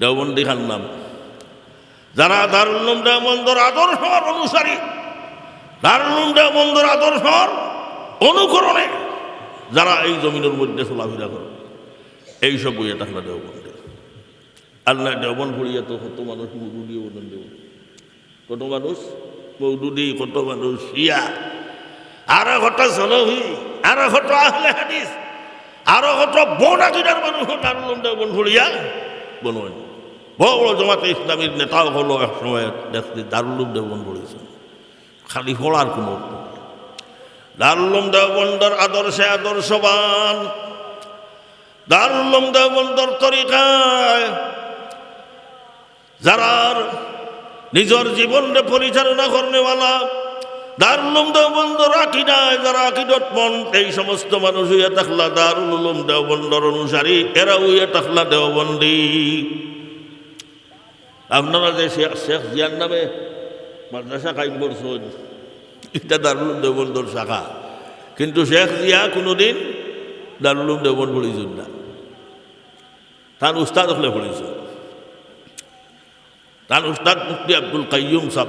দেওবন্দি খান নাম। যারা দারুল্লুম দেওবন্দর আদর্শর অনুসারী দারুল্লুম দেওবন্দর আদর্শর অনুকরণে যারা এই জমিনের মধ্যে চলাফেরা করে, এইসব বইয়ে থাকলে দেওবন্দে আল্লাহ দেওবন ভরিয়া তো কত মানুষ মৌদুদি বদন দেব। কত মানুষ মৌদুদি, কত মানুষ শিয়া। আরও কত সলভি আরও কত আহলে হাদিস, আরও কত বড় আকিদার মানুষ দারুল্লুম দেওবন ভরিয়া বনবেন বড় জমাতে ইসলামীর নেতাও হলো এক সময় দেখতে দারুল্লুম দেওবন ভরেছেন খালি পড়ার কোনো অর্থ নেই। দারুল্লুম দেওবন্দর আদর্শে আদর্শবান। দারুল্লুম দেওবন্দর তরিকায় যারা নিজের জীবনকে পরিচালনা করনেওয়ালা দারুলুম দেওবন্দর আকিদায় যারা আকিদত মন এই সমস্ত মানুষ হইয়া থাকলা দারুল উলুম দেওবন্দর অনুসারী, এরা হইয়া থাকলা দেওবন্দি। আপনারা যে শেখ জিয়ার নামে মাদ্রাসা কাইম করছেন, এটা দারুল দেওবন্দর শাখা। কিন্তু শেখ জিয়া কোনোদিন দারুলুম দেওবন পড়িছেন না। তার উস্তাদ হলে পড়িছেন। তার উস্তাদ মুফতি আব্দুল কাইয়ুম সাহ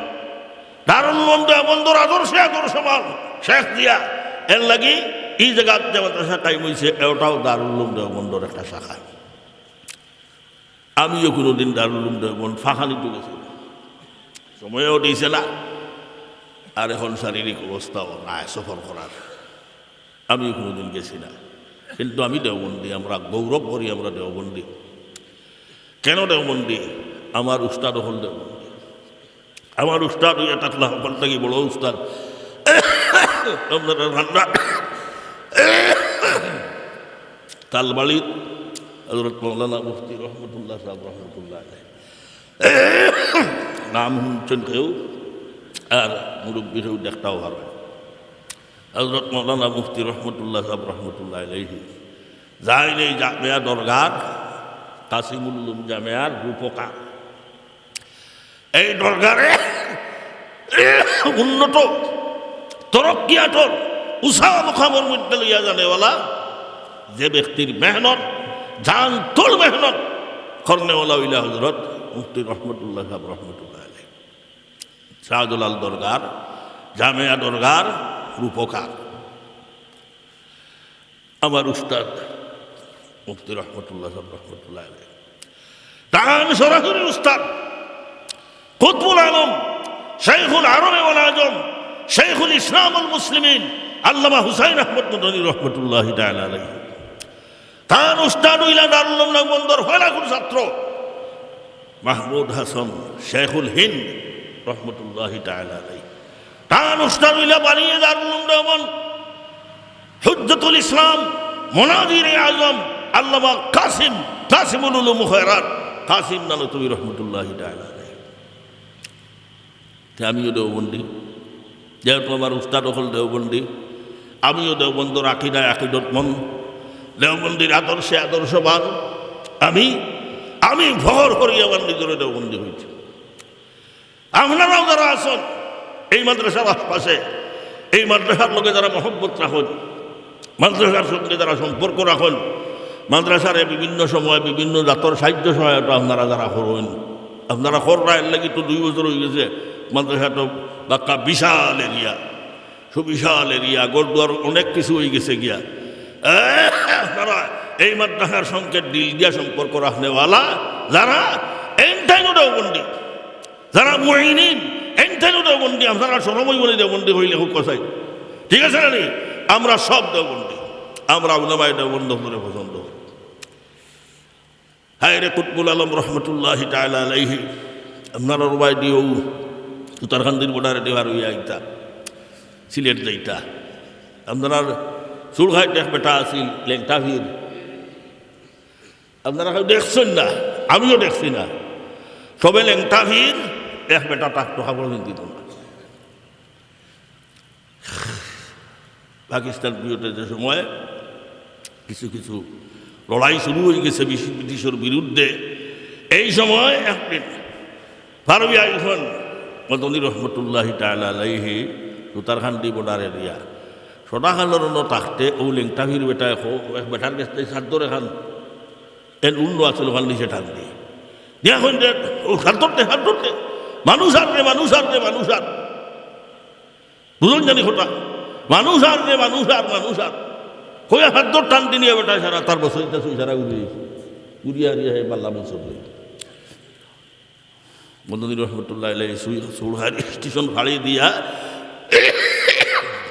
দারুল দেওবন্দর আদর্শে আদর্শমান শেখ জিয়া এর লাগি এই জায়গার মাদ্রাসা টাইম হয়েছে এটাও দারুল দেওবন্দর একটা শাখা। আমিও কোনোদিন দারুল দেওবন্দ ফাঁকানিতে গেছি। সময়ও দিয়েছে না। আর এখন শারীরিক অবস্থাও নাই, সফর করার। আমিও কোনোদিন গেছি না। কিন্তু আমি দেওবন্দি, আমরা গৌরব করি আমরা দেওবন্দি। কেন দেওবন্দি? আমার উস্তাদ হল দেওবন্দি। আমার উস্তাদ হইয়া থাকলে সকল থেকে বড় উস্তাদ। আপনারা ঠান্ডা তালবাড়ির হজরত মৌলানা মুফতি রহমতুল্লাহ সাহেব রহমতুল্লাহ নাম শুনছেন কেউ? আর মুরব্বীরেও দেখতাও ভালো। হজরত মৌলানা মুফতি রহমতুল্লাহ সাহেব রহমতুল্লাহ আলহি যাইন এই জামিয়া দরগার কাসিমুল উলুম জামিয়ার রূপকা। এই দরগারে উন্নত তরক্কিয়াতর উষা মুখামর মধ্যে লইয়া জানেওয়ালা যে ব্যক্তির মেহনত, জান তোল মেহনত কর্নেওয়ালা উইলা হজরত মুফতি রহমতুল্লাহ সাহেব রহমতুল্লাহ আলহ শাহদুলাল দরগার, জামিয়া দরগার রূপকার। আমার উস্তাদ মুফতি রহমতুল্লাহ সাহেব রহমতুল্লাহ আলহ টান সরাসরি উস্তাদ কুতবুল আলম শেখুল আরবে ওয়াল আজম শেখুল ইসলাম আল মুসলিমিন, আল্লামা হুসাইন আহমদ মদনী রহমতুল্লাহ আলাইহি। তার উস্তাদ বন্দর হলাকুল ছাত্র? মাহমুদ হাসান শেখুল হিন্দ রহমতুল্লাহ আলাইহি। তার উস্তাদ বানিয়ে দারুল দেওবন্দ হুজ্জতুল ইসলাম, মোনাজির আজম, আল্লামা কাসিম, কাসিমুল খয়রাত। কাসিম নানতুবি রহমতুল্লাহ তে আমিও দেওবন্দি। যেহেতু আমার উস্তাদ হল দেওবন্দি। আমিও দেওবন্দর আকিদায় আকিদত মন। দেওবন্দির আদর্শে আদর্শবান। আমি আমি ভর করি আমার নিজের দেওবন্দি হয়েছি। আপনারাও যারা আছেন, এই মাদ্রাসার আশপাশে, এই মাদ্রাসার লোকে যারা মহব্বত রাখেন, মাদ্রাসার সঙ্গে যারা সম্পর্ক রাখেন, মাদ্রাসার বিভিন্ন সময় বিভিন্ন জাতর সাহায্য সহায়তা আপনারা যারা করেন, আপনারা কররা এর লাগি তো দুই বছর হয়ে গেছে মাদ্রাসাটা বাক্কা বিশাল এরিয়া, সুবিশাল এরিয়া, গড়দুয়ার অনেক কিছু হয়ে গেছে গিয়া। আপনারা এই মাদ্রাসার সঙ্গে দিল দিয়া সম্পর্ক রাখনেওয়ালা, যারা এনটাইনও দেওবন্দি, যারা মহিনীন এনটাইনও দেওবন্দি আপনারা সরমই বলে দেওবন্দি হইলে হোক কথাই ঠিক আছে না? আমরা সব দেওবন্দি, আমরা উলামায় দেওবন্দ করে পছন্দ করি। হায় রে কুতবুল আলম রহমতুল্লাহ আলাইহি, আপনারা রুবাই দিও উত্তরাখণ্ডের বর্ডারে দেওয়ার হইয়া আইতা, সিলেট যাইতা। আপনারা চুলঘাই দেখ বেটা আছিল, লেংটা ভিড় আপনারা কেউ দেখছেন না? আমিও দেখছি না। সবে লেংটা ভিড় এক বেটা টাকটো খাবার দিত না। পাকিস্তান পিরিয়ডের যে সময় কিছু কিছু লড়াই শুরু হয়ে গেছে ব্রিটিশ- ব্রিটিশের বিরুদ্ধে, এই সময় একদিন ফারবি আইফন মদনী রহমতুল্লাহ তালাহি সুতারখান্ডি বর্ডার এরিয়া সদাখানোর অন্য তাকতে ও লেংটা ভিড় বেটা এক- এক বেটার গেছে সাদ্দর এখান এর উন্ন আছিল ওখান নিচে ঠাক দিয়ে এখন যে, ও হাত ধরতে মানুষ আর রে মানুষ আর রে মানুষ আর। বুঝুন জানি খোটা মানুষ আর রে মানুষ আর মানুষ আর। কয়ে হাত ধর টান দিয়ে বেটা সারা, তার বছর সারা উড়িয়ে উড়িয়ে হারিয়ে হে পাল্লা বছর মন্দনী রহমতুল্লাহ সুড়হারি স্টেশন ফাড়ি দিয়া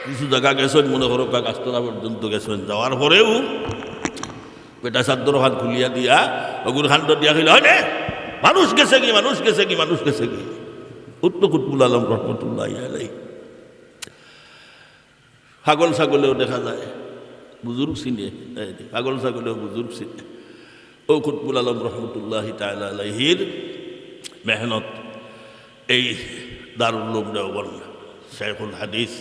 কিছু জায়গা গেছেন, মনে করো গাছতলা পর্যন্ত গেছেন। যাওয়ার পরেও বেটা চাদর হাত খুলিয়া দিয়া অগুর খান্ড দিয়া খেলে হয় মানুষ গেছে কি, মানুষ গেছে কি, মানুষ গেছে কি? উত্তর কুতবুল আলম রহমতুল্লাহ আলাই ছাগল ছাগলেও দেখা যায়, বুজুর্গ চিনে, পাগল ছাগলেও বুজুর্গ চিনে। ও কুতবুল আলম রহমতুল্লাহ তালাহির মেহনত, এই দারুল্লুম দেওবন শেখুল হাদিস,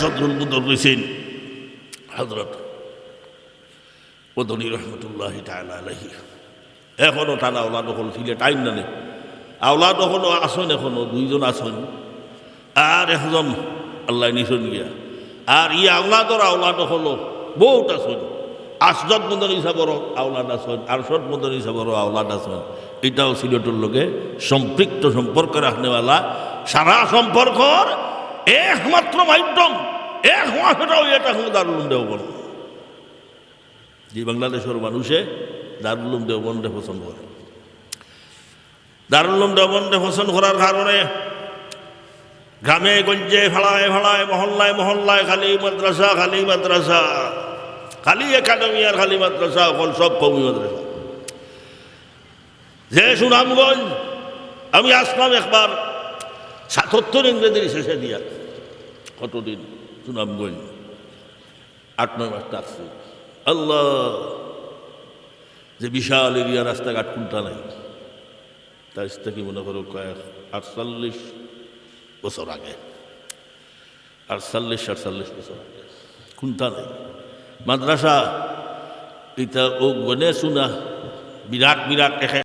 সদরুল মুদরিসিন হজরত মদনী রহমতুল্লাহ তালাহি এখনও টানা আওলা দখল ছিলে টাইম নানে আওলা দখলও আসন এখনও দুইজন আসন। আর একজন আল্লাহ নিশন গিয়া। আর ই আওলাদর আওলাদ হলো বহুত আসন। আশদত মদন হিসাবর আওলাদ আসন আরশদ মদন হিসাবর আওলাদ আসন এটাও সিলেটের লোকে সম্পৃক্ত সম্পর্ক রাখনেওয়ালা সারা সম্পর্কর একমাত্র মাধ্যম এক একমাত্রটাও এটা হলো দারুল দেওবন যে বাংলাদেশের মানুষে দারুল দেওবন্দে পছন্দ করে দারুল দেওবন্দে পছন্দ করার কারণে গ্রামে গঞ্জে, ফেলায় ফেলায়, মহল্লায় মহল্লায়, খালি মাদ্রাসা খালি মাদ্রাসা খালি একাডেমি আর খালি মাদ্রাসা এখন সব কমি মাদ্রাসা। যে সুনামগঞ্জ, আমি আসলাম একবার সাতাত্তর ইংরেজির শেষে দিয়া। কতদিন? সুনামগঞ্জ। আট, নয় মাস থাকছি। আল্লাহ, যে বিশাল এরিয়া, রাস্তাঘাট কোনটা নাই? তার থেকে মনে করো কয়েক আটচল্লিশ বছর আগে। আটচল্লিশ আটচল্লিশ বছর আগে। কোনটা নাই? মাদ্রাসা এটা ও গনে শুনা বিরাট বিরাট একে